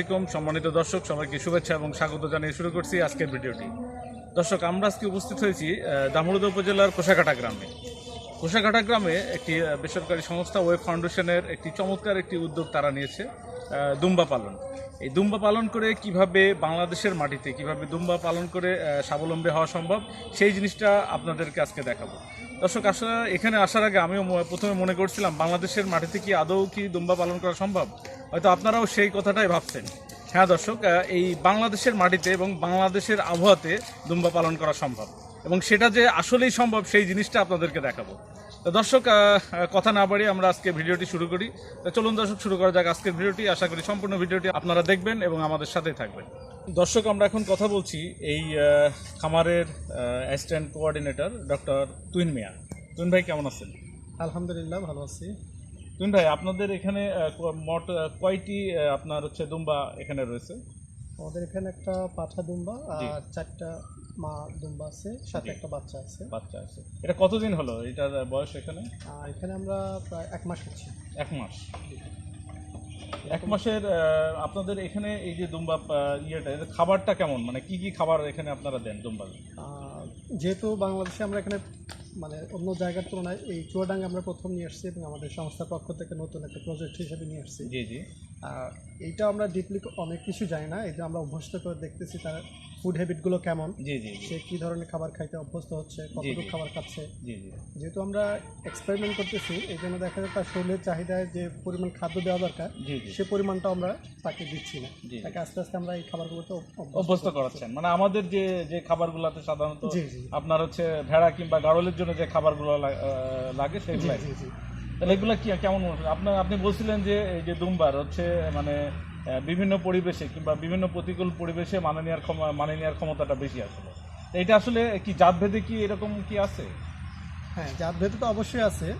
আলাইকুম। সম্মানিত দর্শক, সবাইকে শুভেচ্ছা এবং স্বাগত জানিয়ে শুরু করছি আজকের ভিডিওটি। দর্শক, আমরা আজকে উপস্থিত হয়েছি দামোদর উপজেলার কোষাকাটা গ্রামে। কোষাকাটা গ্রামে একটি বেসরকারি সংস্থা ওয়েব ফাউন্ডেশনের একটি চমৎকার একটি উদ্যোগ তারা নিয়েছে দুম্বা পালন। এই দুম্বা পালন করে কীভাবে বাংলাদেশের মাটিতে, কীভাবে দুম্বা পালন করে স্বাবলম্বী হওয়া সম্ভব, সেই জিনিসটা আপনাদেরকে আজকে দেখাবো। দর্শক, আসলে এখানে আসার আগে আমিও প্রথমে মনে করছিলাম, বাংলাদেশের মাটিতে কি আদৌ কি দুম্বা পালন করা সম্ভব? হয়তো আপনারাও সেই কথাটাই ভাবছেন। হ্যাঁ দর্শক এই বাংলাদেশের মাটিতে এবং বাংলাদেশের আবহাওয়াতে দুম্বা পালন করা সম্ভব। এবং সেটা যে আসলেই সম্ভব, সেই জিনিসটা আপনাদেরকে দেখাবো। তো দর্শক কথা না বাড়িয়ে আমরা আজকে ভিডিওটি শুরু করি। তো চলুন দর্শক শুরু করা যাক আজকের ভিডিওটি। আশা করি সম্পূর্ণ ভিডিওটি আপনারা দেখবেন এবং আমাদের সাথেই থাকবেন। দর্শক আমরা এখন কথা বলছি এই খামারের assistant coordinator doctor Tuin Mia. Tuin ভাই কেমন আছেন? আলহামদুলিল্লাহ ভালো আছি। তুইন ভাই আপনাদের এখানে মোট কয়টি আপনার হচ্ছে দুম্বা এখানে রয়েছে? আমাদের এখানে একটা পাঠা দুম্বা আর চারটা মা দুম্বা আছে সাথে একটা বাচ্চা আছে। বাচ্চা আছে। এটা কতদিন হলো? এটার বয়স এখানে? আর এখানে আমরা প্রায় এক মাস হচ্ছে এক মাস। এক মাসের আহ, আপনাদের এখানে এই যে দুম্বা আহ, ইয়েটা এর খাবারটা কেমন? মানে কি কি খাবার এখানে আপনারা দেন দুম্বা? আর যেহেতু বাংলাদেশে আমরা এখানে মানে অন্য জায়গার তুলনায় এই চুয়াডাঙ্গা আমরা প্রথম নিয়ে আসছি এবং আমাদের সংস্থার পক্ষ থেকে নতুন একটা প্রজেক্ট হিসেবে নিয়ে আসছি। জি জি। এইটা আমরা ডিপলি অনেক কিছু জানি না। এই যে আমরা অভ্যস্ত করে দেখতেছি তার ফুড হ্যাবিটগুলো কেমন জি জি সে কী ধরনের খাবার খাইতে অভ্যস্ত হচ্ছে কতটুকু খাবার খাচ্ছে। জি জি। যেহেতু আমরা এক্সপেরিমেন্ট করতেছি এই জন্য দেখা যায় তার শরীরের চাহিদায় যে পরিমাণ খাদ্য দেওয়া দরকার জি জি। সে পরিমাণটা আমরা তাকে দিচ্ছি না। তাকে আস্তে আস্তে আমরা এই খাবারগুলোতে অভ্যস্ত করাচ্ছেন। মানে আমাদের যে যে খাবারগুলোতে সাধারণত আপনার হচ্ছে ভেড়া কিংবা গাড়লের জন্য যে খাবারগুলো লাগে সেগুলো তাহলে এগুলো কি কেমন আপনার আপনি বলছিলেন যে এই যে দুম্বার হচ্ছে মানে বিভিন্ন পরিবেশে কিংবা বিভিন্ন প্রতিকূল পরিবেশে মানে নেওয়ার ক্ষমা মানে নেওয়ার ক্ষমতাটা বেশি আসলে। এটা আসলে কি জাতভেদে কি এরকম কি আছে? হ্যাঁ জাত ভেদে তো অবশ্যই আছে।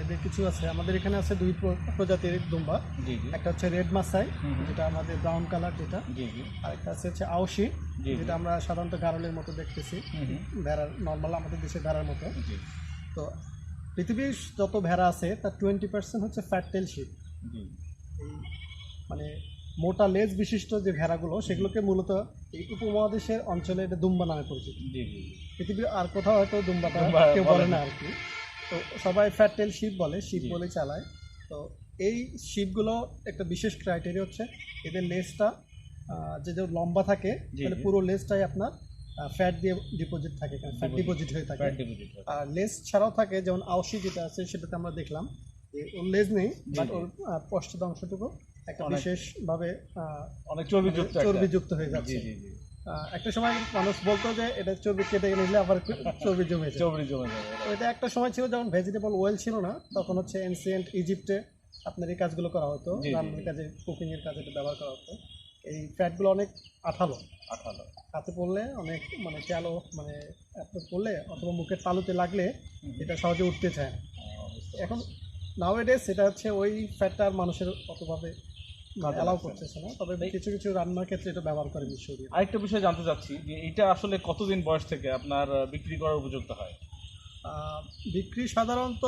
এদের কিছু আছে। আমাদের এখানে আছে দুই প্র- প্রজাতির দুম্বা। একটা হচ্ছে রেড মাসাই। যেটা আমাদের ব্রাউন কালার যেটা। আর একটা আছে হচ্ছে আউশি। যেটা আমরা সাধারণত গারলের মতো দেখতেছি। ভেড়ার নর্মাল আমাদের দেশের ভেড়ার মতো। তো পৃথিবীর যত ভেড়া আছে তার টোয়েন্টি পার্সেন্ট হচ্ছে ফ্যাট টেল শিপ এই মানে মোটা লেজ বিশিষ্ট যে ভেড়াগুলো সেগুলোকে মূলত এই উপমহাদেশের অঞ্চলে এটা দুম্বা নামে পরিচিত। পৃথিবীর আর কোথাও হয়তো দুম্বাটা দুম্বা কেউ বলে না। আর কি তো সবাই ফ্যাটেল শিপ বলে শিপ বলে চালায়। তো এই শিপগুলো একটা বিশেষ ক্রাইটেরিয়া হচ্ছে এদের লেজটা যে যে লম্বা থাকে তাহলে পুরো লেজটাই আপনার ফ্যাট দিয়ে ডিপোজিট থাকে ফ্যাট ডিপোজিট হয়ে থাকে। আর লেস ছাড়াও থাকে যেমন আউশি যেটা আছে সেটাতে আমরা দেখলাম যে ওর লেজ নেই বাট ওর আহ, পশ্চাৎ অংশটুকু একটা বিশেষভাবে অনেক চর্বিযুক্ত চর্বিযুক্ত হয়ে যাচ্ছে। একটা সময় মানুষ বলতো যে এটা চর্বি কেটে নিলে আবার চর্বি জমে চর্বি জমে যাবে এটা একটা সময় ছিল যখন ভেজিটেবল ওয়েল ছিল না তখন হচ্ছে এনসিয়েন্ট ইজিপ্টে আপনার এই কাজগুলো করা হতো রান্নার কাজে কুকিং এর কাজে এটা ব্যবহার করা হতো। এই ফ্যাটগুলো অনেক আঠালো। আঠালো। হাতে পড়লে অনেক মানে ক্যালো মানে এত পড়লে অথবা মুখের তালুতে লাগলে। এটা সহজে উঠতে চায় বুঝতে এখন নাওয়েডেজ সেটা হচ্ছে ওই ফ্যাটটা আর মানুষের অতভাবে অ্যালাউ। করতেছে না। তবে কিছু কিছু রান্নার ক্ষেত্রে এটা ব্যবহার করে মিশরীয় আরেকটা বিষয় জানতে চাচ্ছি যে এটা আসলে কতদিন বয়স থেকে আপনার বিক্রি করার উপযুক্ত হয়? বিক্রি সাধারণত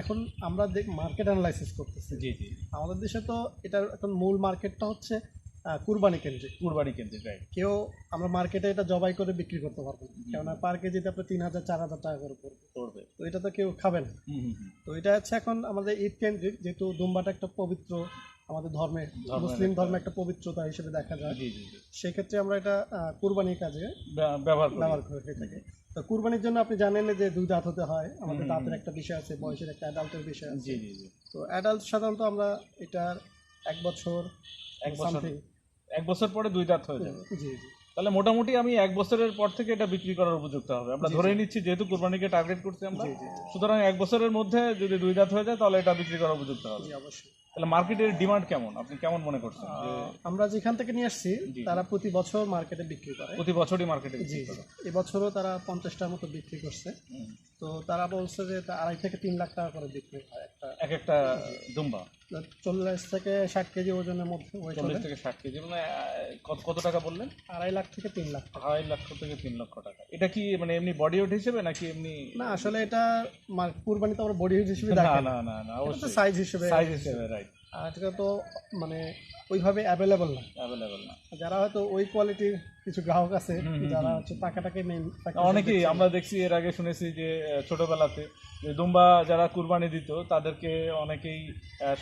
এখন আমরা দেখ মার্কেট অ্যানালাইসিস করতেছি। জি জি। আমাদের দেশে তো এটার এখন মূল মার্কেটটা হচ্ছে কুরবানি কেন্দ্রিক। কুরবানি কেন্দ্রিক রাইট কেউ আমরা মার্কেটে এটা জবাই করে বিক্রি করতে পারব না। কেননা পার কেজিতে আপনার তিন হাজার চার হাজার টাকা করে পড়বে। করবে তো এটা তো কেউ খাবে না। তো এটা হচ্ছে এখন আমাদের ঈদ কেন্দ্রিক যেহেতু দুম্বাটা একটা পবিত্র আমাদের ধর্মে ধর্মের মুসলিম ধর্মে একটা পবিত্রতা হিসেবে দেখা যায়। সেক্ষেত্রে আমরা এটা কুরবানির কাজে ব্যবহার ব্যবহার করে থাকে। তো কুরবানির জন্য আপনি জানেন যে দুই দাঁত হতে হয়। আমাদের দাঁতের একটা বিষয় আছে বয়সের একটা অ্যাডাল্টের বিষয় আছে। জি জি জি। তো অ্যাডাল্ট সাধারণত আমরা এটার এক বছর এক বছর এক বছর পরে দুই দাঁত হয়ে যাবে। জি জি। তাহলে মোটামুটি আমি এক বছরের পর থেকে এটা বিক্রি করার উপযুক্ত হবে। আমরা ধরে নিচ্ছি যেহেতু কোরবানিকে টার্গেট করছি আমরা। সুতরাং এক বছরের মধ্যে যদি দুই দাঁত হয়ে যায় তাহলে এটা বিক্রি করার উপযুক্ত হবে। অবশ্যই। তাহলে মার্কেটের ডিমান্ড কেমন? আপনি কেমন মনে করছেন আমরা যেখান থেকে নিয়ে আসছি তারা প্রতি বছর মার্কেটে বিক্রি করে। প্রতি বছরই মার্কেটে জি এবছরও তারা পঞ্চাশটার মতো বিক্রি করছে। তো তারা বলছে যে আড়াই থেকে তিন লাখ টাকা করে বিক্রি হয় একটা। এক একটা দুম্বা? চল্লিশ থেকে ষাট কেজি ওজনের মধ্যে চল্লিশ থেকে ষাট কেজি মানে কত কত টাকা বললেন? আড়াই লাখ থেকে তিন লাখ আড়াই লক্ষ থেকে তিন লক্ষ টাকা। এটা কি মানে এমনি বডি ওয়েট হিসেবে নাকি এমনি না আসলে এটা মার- কুরবানি তো আমরা বডি হিসেবে না না না না অবশ্যই। সাইজ হিসেবে। সাইজ হিসেবে রাইট এটা তো মানে ওইভাবে অ্যাভেলেবল না। অ্যাভেলেবেল না। যারা হয়তো ওই কোয়ালিটির কিছু গ্রাহক আছে যারা। হচ্ছে টাকাটাকে মেইন অনেকেই আমরা দেখছি এর আগে শুনেছি যে ছোটবেলাতে যে দুম্বা যারা কুরবানি দিত তাদেরকে অনেকেই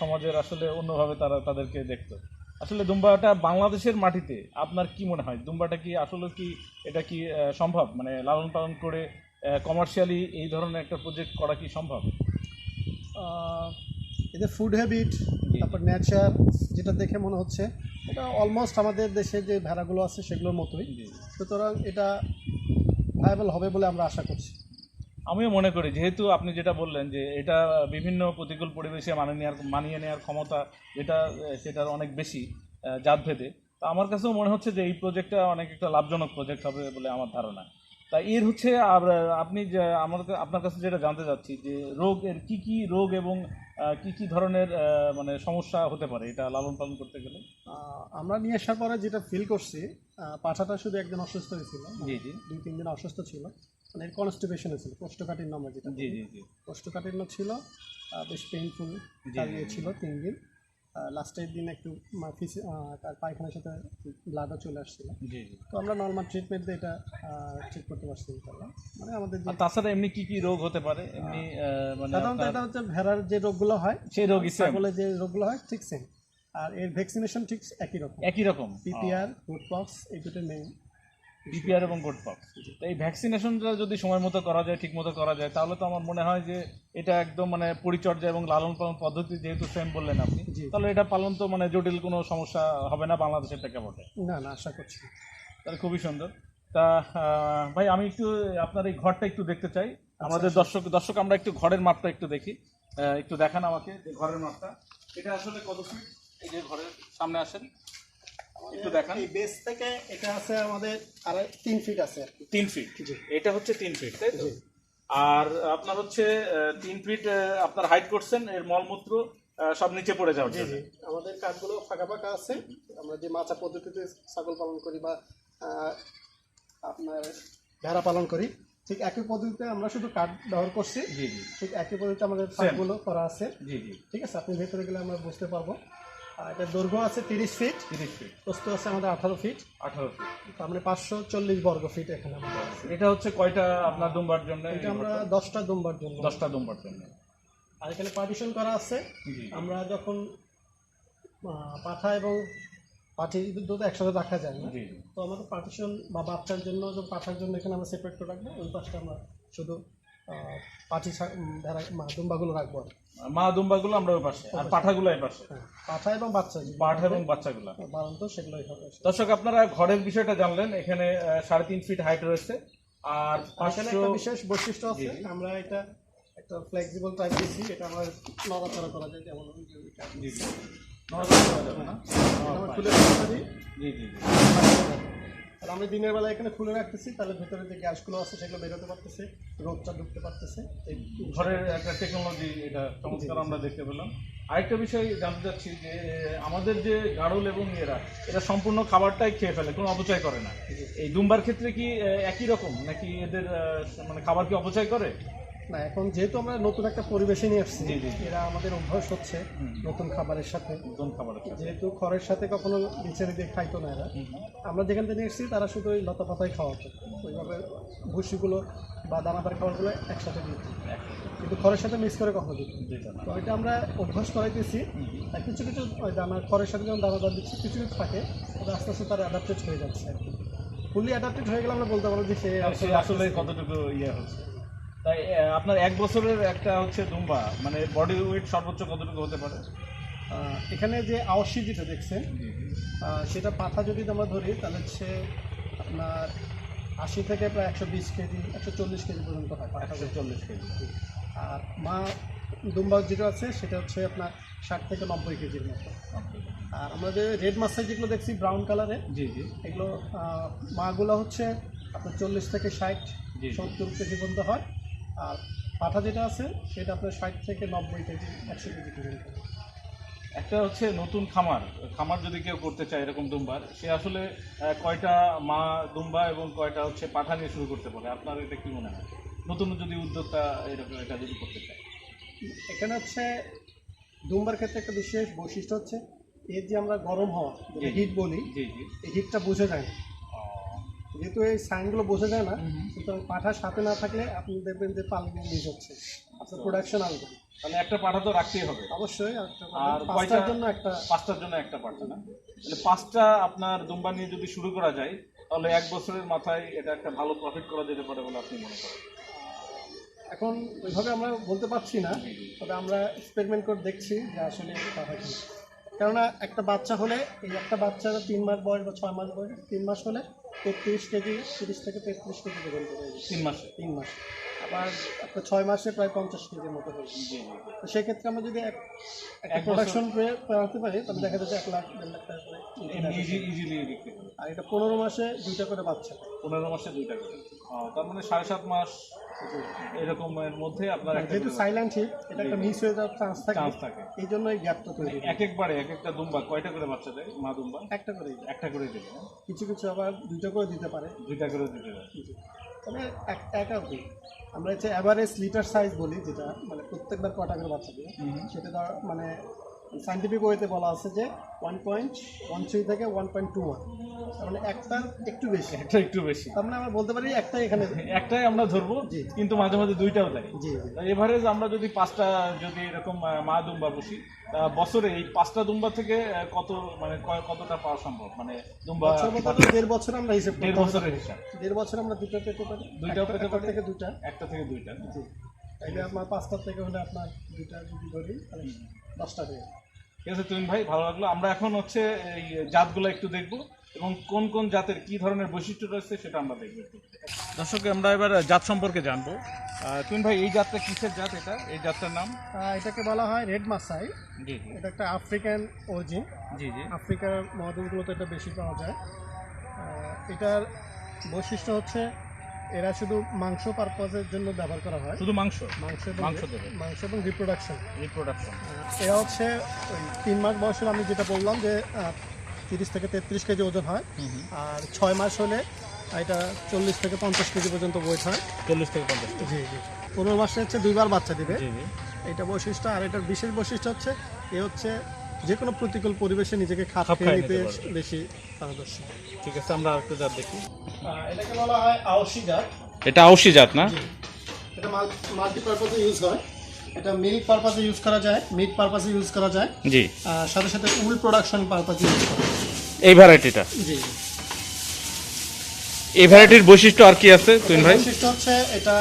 সমাজের আসলে অন্যভাবে তারা তাদেরকে দেখতো। আসলে দুম্বাটা বাংলাদেশের মাটিতে আপনার কি মনে হয়? দুম্বাটা কি আসলে কি এটা কি সম্ভব? মানে লালন পালন করে কমার্শিয়ালি এই ধরনের একটা প্রজেক্ট করা কি সম্ভব? এদের ফুড হ্যাবিট তারপর নেচার যেটা দেখে মনে হচ্ছে এটা অলমোস্ট আমাদের দেশে যে ভেড়াগুলো আছে সেগুলোর মতোই। সুতরাং এটা ভায়াবল হবে বলে আমরা আশা করছি। আমিও মনে করি যেহেতু আপনি যেটা বললেন যে এটা বিভিন্ন প্রতিকূল পরিবেশে মানিয়ে নেওয়ার মানিয়ে নেওয়ার ক্ষমতা যেটা সেটার অনেক বেশি জাতভেদে। তা আমার কাছেও মনে হচ্ছে যে এই প্রজেক্টটা অনেক একটা লাভজনক প্রজেক্ট হবে বলে আমার ধারণা। তা এর হচ্ছে আর আপনি যে আমার আপনার কাছে যেটা জানতে চাচ্ছি যে রোগ এর কী কি রোগ এবং কি কি ধরনের মানে সমস্যা হতে পারে এটা লালন পালন করতে গেলে? আমরা নিয়ে আসার পরে যেটা ফিল করছি পাঠাটা শুধু একদিন অসুস্থ হয়েছিল জি জি। দুই তিন দিন অসুস্থ ছিল। মানে কনস্টিপেশন ছিল কোষ্ঠকাঠিন্য আমরা যেটা জি জি জি। কোষ্ঠকাঠিন্য ছিল বেশ পেইনফুল ছিল তিন দিন। লাস্টের দিন একটু তার পায়খানার সাথে ব্লাডও চলে আসছিল। তো আমরা নর্মাল ট্রিটমেন্ট দিয়ে এটা ঠিক করতে পারছি ইনশাল্লাহ মানে আমাদের তাছাড়া এমনি কি কি রোগ হতে পারে? এমনি মানে সাধারণত এটা হচ্ছে ভেড়ার যে রোগগুলো হয় সেই রোগ ছাগলে যে রোগগুলো হয় ঠিক সেম আর এর ভ্যাকসিনেশন ঠিক একই রকম। একই রকম। পিপিআর ফুডপক্স এই দুটো মেইন পিপিআর এবং গোটপক্স তো এই ভ্যাকসিনেশনটা যদি সময় মতো করা যায় ঠিক মতো করা যায় তাহলে তো আমার মনে হয় যে এটা একদম মানে পরিচর্যা এবং লালন পালন পদ্ধতি যেহেতু সেম বললেন আপনি। তাহলে এটা পালন তো মানে জটিল কোনো সমস্যা হবে না বাংলাদেশের প্রেক্ষাপটে না না আশা করছি। তাহলে খুবই সুন্দর। তা ভাই আমি একটু আপনার এই ঘরটা একটু দেখতে চাই। আমাদের দর্শক দর্শক আমরা একটু ঘরের মাপটা একটু দেখি। একটু দেখান আমাকে যে ঘরের মাপটা। এটা আসলে কত ফিট এই যে ঘরের সামনে আসেন। একটু দেখান। এই বেস থেকে এটা আছে আমাদের আড়াই তিন ফিট আছে আর কি। তিন ফিট এটা হচ্ছে তিন ফিট তাই তো? আর আপনার হচ্ছে তিন ফিট আপনার হাইট করছেন এর মলমূত্র সব নিচে পড়ে যাওয়ার জন্য। আমাদের কাঠগুলো ফাঁকা ফাঁকা আছে। আমরা যে মাছা পদ্ধতিতে ছাগল পালন করি বা আপনার ভেড়া পালন করি ঠিক একই পদ্ধতিতে আমরা শুধু কাঠ ব্যবহার করছি। জি জি। ঠিক একই পদ্ধতিতে আমাদের ফাঁকগুলো করা আছে। জি জি। ঠিক আছে? আপনি ভেতরে গেলে আমরা বুঝতে পারব। আর এটার দৈর্ঘ্য আছে তিরিশ ফিট তিরিশ ফিট প্রস্থ আছে আমাদের আঠারো ফিট আঠারো ফিট তার মানে পাঁচশো চল্লিশ বর্গ ফিট এখানে আমাদের আছে। এটা হচ্ছে কয়টা আপনার দুম্বার জন্য? এটা আমরা দশটা দুম্বার জন্য। দশটা দুম্বার জন্য। আর এখানে পার্টিশন করা আছে। জি। আমরা যখন আহ, পাঠা এবং পাঠি দুধ একসাথে রাখা যায় না। জি তো আমাদের পার্টিশন বা বাচ্চার জন্য যে পাঠার জন্য এখানে আমরা সেপারেট করে রাখব ওই পাশটা আমরা শুধু পাঠি ভেড়া মা দুম্বাগুলো রাখব আর মা দুম্বাগুলো আমরা ওই পাশে আর পাঠাগুলো এই পাশে। হ্যাঁ পাঠা এবং বাচ্চা পাঠ এবং বাচ্চাগুলো। বাড়ন্ত সেগুলোই হবে। দর্শক আপনারা ঘরের বিষয়টা জানলেন এখানে সাড়ে তিন ফিট হাইট রয়েছে। আর পাঁচশো একটা বিশেষ বৈশিষ্ট্য আছে। আমরা এটা একটা ফ্লেক্সিবল টাইপ দিচ্ছি এটা আমরা নড়াচড়া করা যায় যেমন নড়াচড়া করা যাবে না? খুলে জি জি জি। আর আমি দিনের বেলা এখানে খুলে রাখতেছি তাহলে ভেতরে যে গ্যাসগুলো আছে সেগুলো বেরোতে পারতেছে রোদটা ঢুকতে পারতেছে। এই ঘরের একটা টেকনোলজি এটা চমৎকার আমরা দেখতে পেলাম। আরেকটা বিষয় জানতে চাচ্ছি যে আমাদের যে গাড়ল এবং এরা এটা সম্পূর্ণ খাবারটাই খেয়ে ফেলে কোনো অপচয় করে না। এই দুম্বার ক্ষেত্রে কি একই রকম? নাকি এদের মানে খাবার কি অপচয় করে? না এখন যেহেতু আমরা নতুন একটা পরিবেশে নিয়ে আসছি। এরা আমাদের অভ্যাস হচ্ছে নতুন খাবারের সাথে। একদম খাবারের সাথে। যেহেতু খড়ের সাথে কখনো বিছানি দিয়ে খাইতো না এরা। আমরা যেখান থেকে এসেছি তারা শুধু ওই লতা পাতাই খাওয়াতো ওইভাবে ভুসিগুলো বা দানাদার খাবারগুলো একসাথে দিত। কিন্তু খড়ের সাথে মিক্স করে কখনো দিত। তো এটা আমরা অভ্যাস করাইতেছি। আর কিছু কিছু দানা খড়ের সাথে যেমন দানাদার দিচ্ছি কিছু কিছু থাকে ওটা আস্তে আস্তে তারা অ্যাডাপ্টেড হয়ে যাচ্ছে আর কি। ফুলি অ্যাডাপ্টেড হয়ে গেলে আমরা বলতে পারব যে সে সে আসলে কতটুকু ইয়ে হচ্ছে। তাই আপনার এক বছরের একটা হচ্ছে দুম্বা মানে বডি ওয়েট সর্বোচ্চ কতটুকু হতে পারে? এখানে যে আওয়াসি যেটা দেখছেন সেটা পাঠা যদি আমরা ধরি তাহলে হচ্ছে আপনার আশি থেকে প্রায় একশো বিশ কেজি একশো চল্লিশ কেজি পর্যন্ত হয় একশো চল্লিশ কেজি আর মা দুম্বা যেটা আছে সেটা হচ্ছে আপনার ষাট থেকে নব্বই কেজির মতো। আর আমরা যে রেড মাছাই যেগুলো দেখছি ব্রাউন কালারে জি জি। এগুলো মাগুলো হচ্ছে আপনার চল্লিশ থেকে ষাট। সত্তর কেজি পর্যন্ত হয়। আর পাঠা যেটা আছে সেটা আপনার ষাট থেকে নব্বই কেজি একশো কেজি পর্যন্ত। একটা হচ্ছে নতুন খামার। খামার যদি কেউ করতে চায় এরকম দুম্বার সে আসলে কয়টা মা দুম্বা এবং কয়টা হচ্ছে পাঠা নিয়ে শুরু করতে পারে। আপনার এটা কি মনে হয়? নতুন যদি উদ্যোক্তা এরকম এটা যদি করতে চায়। এখানে হচ্ছে দুম্বার ক্ষেত্রে একটা বিশেষ বৈশিষ্ট্য হচ্ছে এর যে আমরা গরম হওয়া। হিট বলি এই হিটটা বোঝা যায় যেহেতু এই সাইনগুলো বোঝা যায় না। সুতরাং পাঠা সাথে না থাকলে আপনি দেখবেন যে পালনে মিস হচ্ছে। আপনার প্রোডাকশন আসবে। তাহলে একটা পাঠা তো রাখতেই হবে। অবশ্যই আর পাঁচটার জন্য একটা পাঁচটার জন্য একটা পাঠা না? তাহলে পাঁচটা আপনার দুম্বা নিয়ে যদি শুরু করা যায় তাহলে এক বছরের মাথায় এটা একটা ভালো প্রফিট করা যেতে পারে বলে আপনি মনে করেন। এখন ওইভাবে আমরা বলতে পারছি না তবে আমরা এক্সপেরিমেন্ট করে দেখছি যে আসলে পাঠা কি। কেননা একটা বাচ্চা হলে এই একটা বাচ্চার তিন মাস বয়স বা ছয় মাস বয়স তিন মাস হলে তেত্রিশ কেজি তিরিশ থেকে তেত্রিশ কেজি ওজন করে তিন মাসে। তিন মাস। ছয় মাসে প্রায় পঞ্চাশ কেজির মতো হয়ে তো সেক্ষেত্রে আমরা যদি এক প্রোডাকশন পেরাতে পারি তাহলে দেখা যাচ্ছে এক লাখ দেড় লাখ টাকা করে income ইজি ইজিলি বিক্রি করে আর এটা পনেরো মাসে দুইটা করে বাচ্চা। পনেরো মাসে দুইটা করে। তার মানে সাড়ে সাত মাস এরকমের মধ্যে আপনার যেহেতু সাইলেন্ট হিট এটা একটা মিস হয়ে যাওয়ার চান্স থাকে। চান্স থাকে। এই জন্য এই গ্যাপটা তৈরি এক একবারে এক একটা দুম্বা কয়টা করে বাচ্চা দেয়? মা দুম্বা? একটা করে একটা করে দেবে না? কিছু কিছু আবার দুইটা করে দিতে পারে। দুইটা করে দিতে দেয় তবে এক- একা আমরা হচ্ছে অ্যাভারেজ লিটার সাইজ বলি যেটা মানে প্রত্যেকবার কটাকের করে বাচ্চা দিয়ে সেটা ধর মানে সাইন্টিফিক ওয়েতে বলা আছে যে ওয়ান পয়েন্ট ওয়ান থ্রি থেকে ওয়ান পয়েন্ট টু ওয়ান তার মানে একটা একটু বেশি। একটা একটু বেশি। তার মানে আমরা বলতে পারি একটাই এখানে একটাই আমরা ধরবো। কিন্তু মাঝে মাঝে দুইটাও দেয়। জি এভারেজ আমরা যদি পাঁচটা যদি এরকম মা দুম্বা বসি বছরে এই পাঁচটা দুম্বা থেকে কত মানে কতটা পাওয়া সম্ভব? মানে দুম্বা দেড় বছর আমরা হিসেব দেড় বছরের হিসাব। দেড় বছর আমরা দুটো পেতে পারি? দুইটাও পেতে পারি? থেকে দুটা একটা থেকে দুইটা। জি। তাইলে আপনার পাঁচটা থেকে হলে আপনার দুটা যদি ধরি তাহলে দশটা যাবে। ঠিক আছে তুমি ভাই ভালো লাগল। আমরা এখন হচ্ছে এই জাতগুলো একটু দেখব এবং কোন কোন জাতের কি ধরনের বৈশিষ্ট্য রয়েছে সেটা আমরা দেখব দর্শক আমরা এবার জাত সম্পর্কে জানব। তুমি ভাই এই জাতটা কিসের জাত এটা? এই জাতটার নাম? এটাকে বলা হয় রেড মাসাই। জি জি। এটা একটা আফ্রিকান অরিজিন জি জি। আফ্রিকার মহাদেশগুলোতে এটা বেশি পাওয়া যায়। এটার বৈশিষ্ট্য হচ্ছে এরা শুধু মাংস পারপাজের জন্য ব্যবহার করা হয়। শুধু মাংস? মাংস মাংস দেবে। মাংস এবং রিপ্রোডাকশন রিপ্রোডাকশন এরা হচ্ছে ওই তিন মাস বয়স হলে আমি যেটা বললাম যে তিরিশ থেকে তেত্রিশ কেজি ওজন হয়। আর ছয় মাস হলে এটা চল্লিশ থেকে পঞ্চাশ কেজি পর্যন্ত ওয়েট হয়। চল্লিশ থেকে পঞ্চাশ জি জি। পনেরো মাসে হচ্ছে দুইবার বাচ্চা দিবে। এটা বৈশিষ্ট্য। আর এটার বিশেষ বৈশিষ্ট্য হচ্ছে এ হচ্ছে যে কোনো প্রতিকূল পরিবেশে নিজেকে খাপ খেয়ে নিতে বেশি পারদর্শী। ঠিক আছে আমরা আরেকটু জাত দেখি। এটাকে বলা হয় আওসি জাত। এটা আউশি জাত না? এটা মাল্টিপারপাসে ইউজ হয়। এটা মিল্ক পারপাসে ইউজ করা যায় মিট পারপাসে ইউজ করা যায়। জি। আর সাথে সাথে উল প্রোডাকশন পারপাসে ইউজ করা যায়। এই ভ্যারাইটিটা জি। এই ভ্যারাইটির বৈশিষ্ট্য আর কি আছে তুই ভাই? বৈশিষ্ট্য হচ্ছে এটা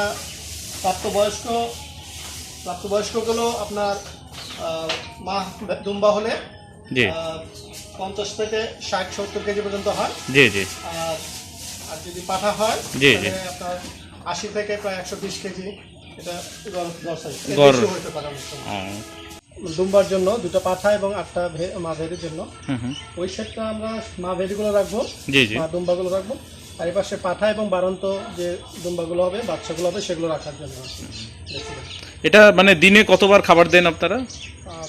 প্রাপ্তবয়স্ক প্রাপ্তবয়স্কগুলো আপনার মা দুম্বা হলে জি। পঞ্চাশ থেকে ষাট সত্তর কেজি পর্যন্ত হয়। জি জি। আর যদি পাঠা হয় জি, জি। আপনার আশি থেকে প্রায় একশো বিশ কেজি এটা গড়-। ও, দুম্বার জন্য দুটো পাঠা এবং আটটা মা ভেড়ির জন্য। ওই সেটটা আমরা মা ভেড়িগুলো রাখব মা দুম্বাগুলো রাখব। আর এই পাশে পাঠা এবং বারন্ত যে দুম্বাগুলো হবে বাচ্চাগুলো হবে সেগুলো রাখার জন্য। এটা মানে দিনে কতবার খাবার দেন আপনারা?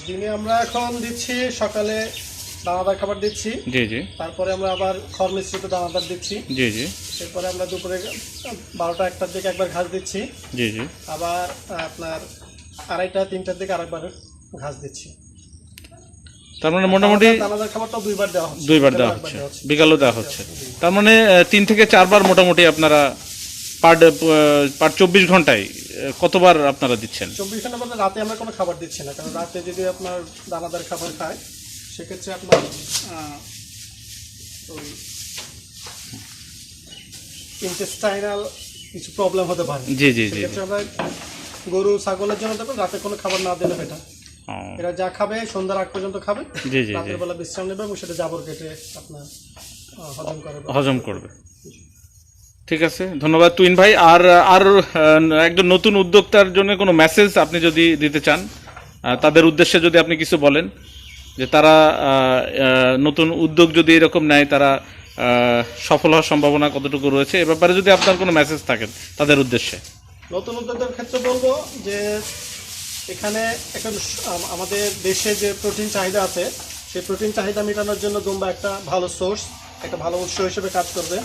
দিনে আমরা এখন দিচ্ছি সকালে দানাদার খাবার দিচ্ছি। জি জি। তারপরে আমরা আবার খড় মিশ্রিত দানাদার দিচ্ছি। জি জি। এরপরে আমরা দুপুরে বারোটা একটার দিকে একবার ঘাস দিচ্ছি। জি জি। আবার আপনার আড়াইটা তিনটার দিকে আরেকবার ঘাস দিচ্ছি। তার মানে মোটামুটি দুইবার দেওয়া হচ্ছে। দুইবার দেওয়া হচ্ছে। বিকালও দেওয়া হচ্ছে। তার মানে তিন থেকে চারবার মোটামুটি আপনারা পার পার চব্বিশ ঘন্টায় কতবার আপনারা দিচ্ছেন? চব্বিশ ঘণ্টা বলতে রাতে আমরা কোনো খাবার দিচ্ছি না কারণ রাতে যদি আপনার দানাদার খাবার খায় সেক্ষেত্রে আপনার ওই ইন্টেস্টাইনাল কিছু প্রবলেম হতে পারে। জি জি জি সেক্ষেত্রে আমরা গরু ছাগলের জন্য দেখুন রাতে কোনো খাবার না দিলে এটা এরা যা খাবে সন্ধ্যার আগ পর্যন্ত খাবে। রাতের বেলা বিশ্রাম নেবে এবং সেটা জাবর কেটে আপনার হজম করে। হজম করবে। ঠিক আছে, ধন্যবাদ তুইন ভাই। আর আর একজন নতুন উদ্যোক্তার জন্য কোনো মেসেজ আপনি যদি দিতে চান তাদের উদ্দেশ্যে যদি আপনি কিছু বলেন, যে তারা নতুন উদ্যোগ যদি এরকম নেয়, তারা সফল হওয়ার সম্ভাবনা কতটুকু রয়েছে, এ ব্যাপারে যদি আপনার কোনো মেসেজ থাকেন তাদের উদ্দেশ্যে। নতুন উদ্যোগের ক্ষেত্রে বলব যে, এখানে এখন আমাদের দেশে যে প্রোটিন চাহিদা আছে, সেই প্রোটিন চাহিদা মেটানোর জন্য দুম্বা একটা ভালো সোর্স একটা ভালো উৎস হিসেবে কাজ করবে।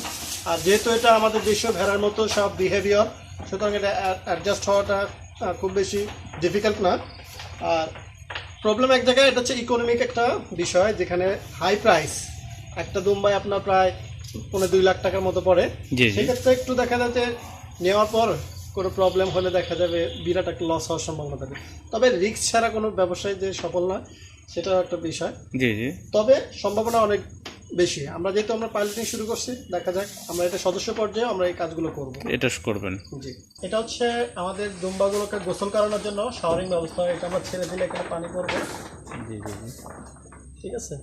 আর যেহেতু এটা আমাদের দেশীয় ভেড়ার মতো সব বিহেভিয়ার সুতরাং এটা অ্যাডজাস্ট হওয়াটা খুব বেশি ডিফিকাল্ট না। আর প্রবলেম এক জায়গায় এটা হচ্ছে ইকোনমিক একটা বিষয় যেখানে হাই প্রাইস একটা দুম্বাই আপনার প্রায় পনেরো দুই লাখ টাকার মতো পড়ে। সেক্ষেত্রে একটু দেখা যাচ্ছে নেওয়ার পর কোনো প্রবলেম হলে দেখা যাবে বিরাট একটা লস হওয়ার সম্ভাবনা থাকে। তবে রিস্ক ছাড়া কোনো ব্যবসায় যে সফল না সেটাও একটা বিষয়। জি জি। তবে সম্ভাবনা অনেক বেশি। আমরা যেহেতু আমরা পাইলটিং শুরু করছি দেখা যাক। আমরা এটা সদস্য পর্যায়ে আমরা এই কাজগুলো করব। এটা করবেন। জি। এটা হচ্ছে আমাদের দুম্বাগুলোকে গোসল করানোর জন্য শাওয়ারিং ব্যবস্থা। এটা আমরা ছেড়ে দিলে এখানে পানি পড়বে। জি জি জি। ঠিক আছে?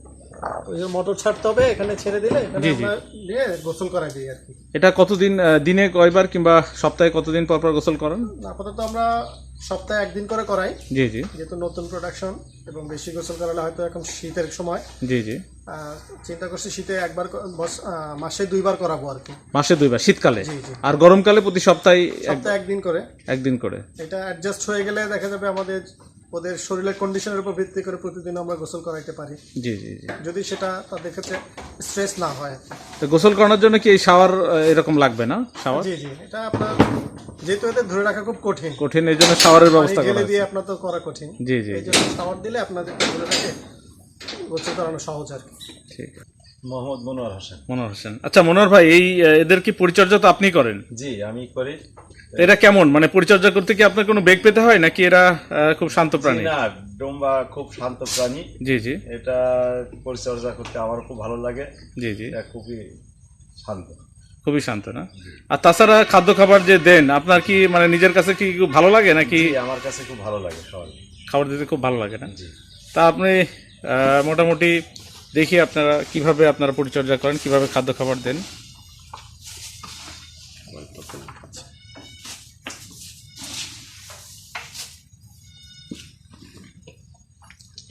ওই যে মোটর ছাড়তে হবে এখানে ছেড়ে দিলে এখানে জি, জি। আমরা দিয়ে গোসল দিই আর কি। এটা কতদিন আহ, দিনে কয়বার কিংবা সপ্তাহে কতদিন পর পর গোসল করেন? আপাতত আমরা সপ্তাহে একদিন করে করাই। জি জি। যেহেতু নতুন প্রোডাকশন এবং বেশি গোসল করালে হয়তো এখন শীতের সময়। জি জি। আহ, চিন্তা করছি শীতে একবার ক- বস- আহ, মাসে দুইবার করাবো আর কি। মাসে দুইবার শীতকালে? জি, জি। আর গরমকালে প্রতি সপ্তাহে এক- সপ্তাহে একদিন করে। একদিন করে। এটা অ্যাডজাস্ট হয়ে গেলে দেখা যাবে আমাদের ওদের শরীরের কন্ডিশনের উপর ভিত্তি করে প্রতিদিন আমরা গোসল করাইতে পারি। জি জি জি। যদি সেটা তাদের ক্ষেত্রে স্ট্রেস না হয়। তো গোসল করানোর জন্য কি এই শাওয়ার এরকম লাগবে না? শাওয়ার জি জি এটা আপনার যেহেতু এদের ধরে রাখা খুব কঠিন। কঠিন এই জন্য শাওয়ারের ব্যবস্থা করা। দিয়ে আপনার তো করা কঠিন। জি জি এই জন্য শাওয়ার দিলে আপনাদের ধরে রাখে গোসল করানো সহজ আর কি। ঠিক। আছে মোহাম্মদ মনোয়ার হোসেন। মনোহর হোসেন। আচ্ছা মনোহর ভাই এই এদের কি পরিচর্যা তো আপনি করেন? জি আমি করি। এরা কেমন? মানে পরিচর্যা করতে কি আপনার কোনো বেগ পেতে হয়? নাকি এরা খুব শান্ত প্রাণী? না ডোম্বা খুব শান্ত প্রাণী। জি জি। এটা পরিচর্যা করতে আমার খুব ভালো লাগে। জি জি। এটা খুবই শান্ত। খুবই শান্ত না? আর তাছাড়া খাদ্য খাবার যে দেন আপনার কি মানে নিজের কাছে কি খুব ভালো লাগে নাকি আমার কাছে খুব ভালো লাগে সবাই খাবার দিতে খুব ভালো লাগে না? জি। তা আপনি আহ, মোটামুটি দেখি আপনারা কীভাবে আপনারা পরিচর্যা করেন কীভাবে খাদ্য খাবার দেন।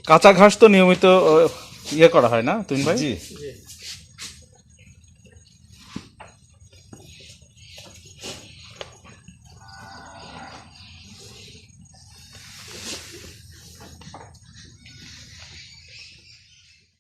কাঁচা ঘাস তো নিয়মিত ইয়ে করা হয় না তুমি ভাই? জি।